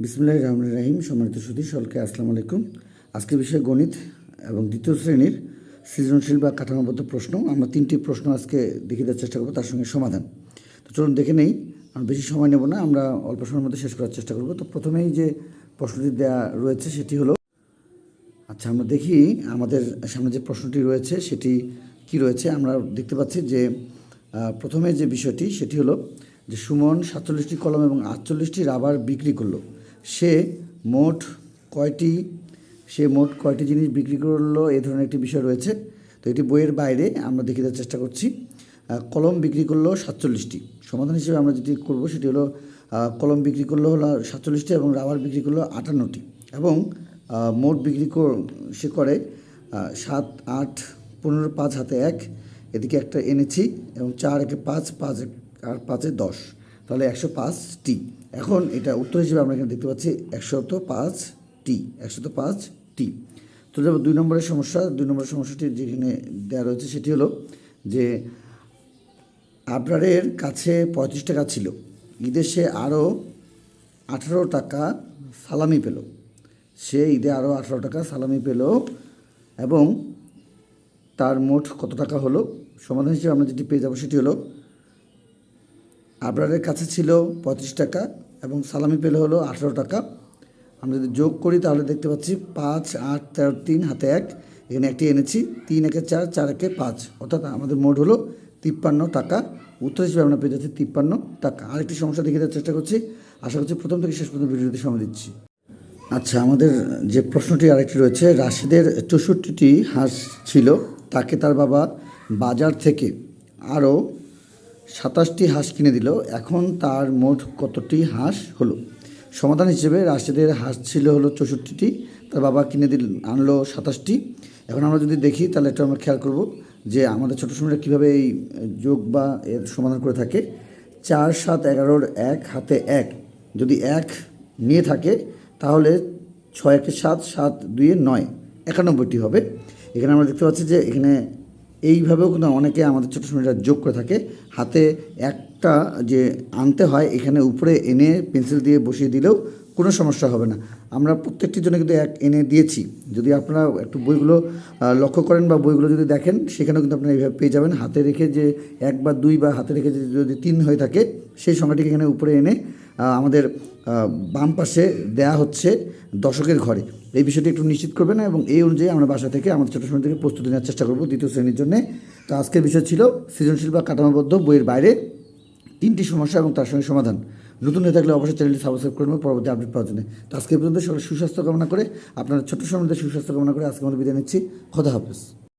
বিসমুল্লাহ রহমান রাহিম, সম্মানিত সুধী সকলকে আসসালামু আলাইকুম। আজকের বিষয় গণিত এবং দ্বিতীয় শ্রেণির সৃজনশীল বা কাঠামোবদ্ধ প্রশ্ন। আমরা তিনটি প্রশ্ন আজকে দেখিয়ে দেওয়ার চেষ্টা করব, তার সঙ্গে সমাধান। তো চলুন দেখে নেই আমরা বেশি সময় নেব না, আমরা অল্প সময়ের মধ্যে শেষ করার চেষ্টা করব। তো প্রথমেই যে প্রশ্নটি দেওয়া রয়েছে, সেটি হলো আচ্ছা আমরা দেখি আমাদের সামনে যে প্রশ্নটি রয়েছে, সেটি কি রয়েছে? আমরা দেখতে পাচ্ছি যে প্রথমে যে বিষয়টি, সেটি হলো যে সুমন সাতচল্লিশটি কলম এবং আটচল্লিশটি রাবার বিক্রি করল। সে মোট কয়টি, সে মোট কয়টি জিনিস বিক্রি করল এ ধরনের একটি বিষয় রয়েছে। তো এটি বইয়ের বাইরে আমরা দেখে দেওয়ার চেষ্টা করছি। কলম বিক্রি করল সাতচল্লিশটি। সমাধান হিসেবে আমরা যেটি করব সেটি হলো কলম বিক্রি করল হলো সাতচল্লিশটি এবং রাবার বিক্রি করল আটান্নটি। এবং মোট বিক্রি কর- সে করে সাত, আট, পনেরো, পাঁচ, হাতে এক, এদিকে একটা এনেছি এবং চার, একে পাঁচ পাঁচ আর পাঁচে দশ। তাহলে একশো পাঁচটি। এখন এটা উত্তর হিসেবে আমরা এখানে দেখতে পাচ্ছি একশত পাঁচ টি একশত পাঁচ টি তো যাব দুই নম্বরের সমস্যা, দুই নম্বরের সমস্যাটি যেখানে দেওয়া রয়েছে সেটি হলো যে আবরারের কাছে পঁয়ত্রিশ টাকা ছিল। ঈদে সে আরও আঠারো টাকা সালামি পেল। সে ঈদে আরও আঠারো টাকা সালামি পেল এবং তার মোট কত টাকা হলো? সমাধান হিসেবে আমরা যেটি পেয়ে যাব সেটি হলো আবরারের কাছে ছিল পঁচিশ টাকা এবং সালামি পেলে হলো আঠেরো টাকা। আমরা যদি যোগ করি তাহলে দেখতে পাচ্ছি পাঁচ, আট, তেরো, তিন, হাতে এক। এখানে একটি এনেছি, তিন একে চার চার একে পাঁচ। অর্থাৎ আমাদের মোট হলো তিপ্পান্ন টাকা। উত্তর হিসেবে আমরা পেয়ে যাচ্ছি তিপ্পান্ন টাকা। আরেকটি সমস্যা দেখে দেওয়ার চেষ্টা করছি। আশা করছি প্রথম থেকে শেষ পর্যন্ত ভিডিওতে সময় দিচ্ছি। আচ্ছা আমাদের যে প্রশ্নটি আরেকটি রয়েছে, রাশিদের চৌষট্টিটি হাঁস ছিল, তাকে তার বাবা বাজার থেকে আরও সাতাশটি হাঁস কিনে দিল। এখন তার মোট কতটি হাঁস হলো? সমাধান হিসেবে রাশিদের হাঁস ছিল হলো চৌষট্টিটি, তার বাবা কিনে দিল, আনলো সাতাশটি। এখন আমরা যদি দেখি, তাহলে একটু আমরা খেয়াল করব যে আমাদের ছোটো সময়টা কীভাবে এই যোগ বা এর সমাধান করে থাকে। চার সাত এগারোর এক হাতে এক। যদি এক নিয়ে থাকে, তাহলে ছয় একে সাত সাত দুইয়ে নয়। একানব্বইটি হবে। এখানে আমরা দেখতে পাচ্ছি যে এখানে এইভাবেও কিন্তু অনেকে আমাদের ছোটো সময়টা যোগ করে থাকে। হাতে একটা যে আনতে হয়, এখানে উপরে এনে পেন্সিল দিয়ে বসিয়ে দিলেও কোনো সমস্যা হবে না। আমরা প্রত্যেকটির জন্য কিন্তু এক এনে দিয়েছি। যদি আপনারা একটু বইগুলো লক্ষ্য করেন বা বইগুলো যদি দেখেন, সেখানেও কিন্তু আপনারা এইভাবে পেয়ে যাবেন। হাতে রেখে যে এক বা দুই বা হাতে রেখে যদি তিন হয়ে থাকে, সেই সংখ্যাটিকে এখানে উপরে এনে আমাদের বাম পাশে দেয়া হচ্ছে দশকের ঘরে। এই বিষয়টি একটু নিশ্চিত করবেন এবং এই অনুযায়ী আমরা বাসা থেকে আমাদের ছোটো সময় থেকে প্রস্তুতি নেওয়ার চেষ্টা করব দ্বিতীয় শ্রেণির জন্য। তো আজকের বিষয় ছিল সৃজনশীল বা কাঠামোবদ্ধ বইয়ের বাইরে তিনটি সমস্যা এবং তার সঙ্গে সমাধান। নতুন হয়ে থাকলে অবশ্যই চ্যানেলটি সাবস্ক্রাইব করবেন পরবর্তী আপডেট পাওয়ার জন্য। তো আজকে পর্যন্ত সুস্বাস্থ্য কামনা করে, আপনার ছোট্ট সময় সুস্বাস্থ্য কামনা করে আজকে আমাদের বিদায় নিচ্ছি। খোদা হাফেজ।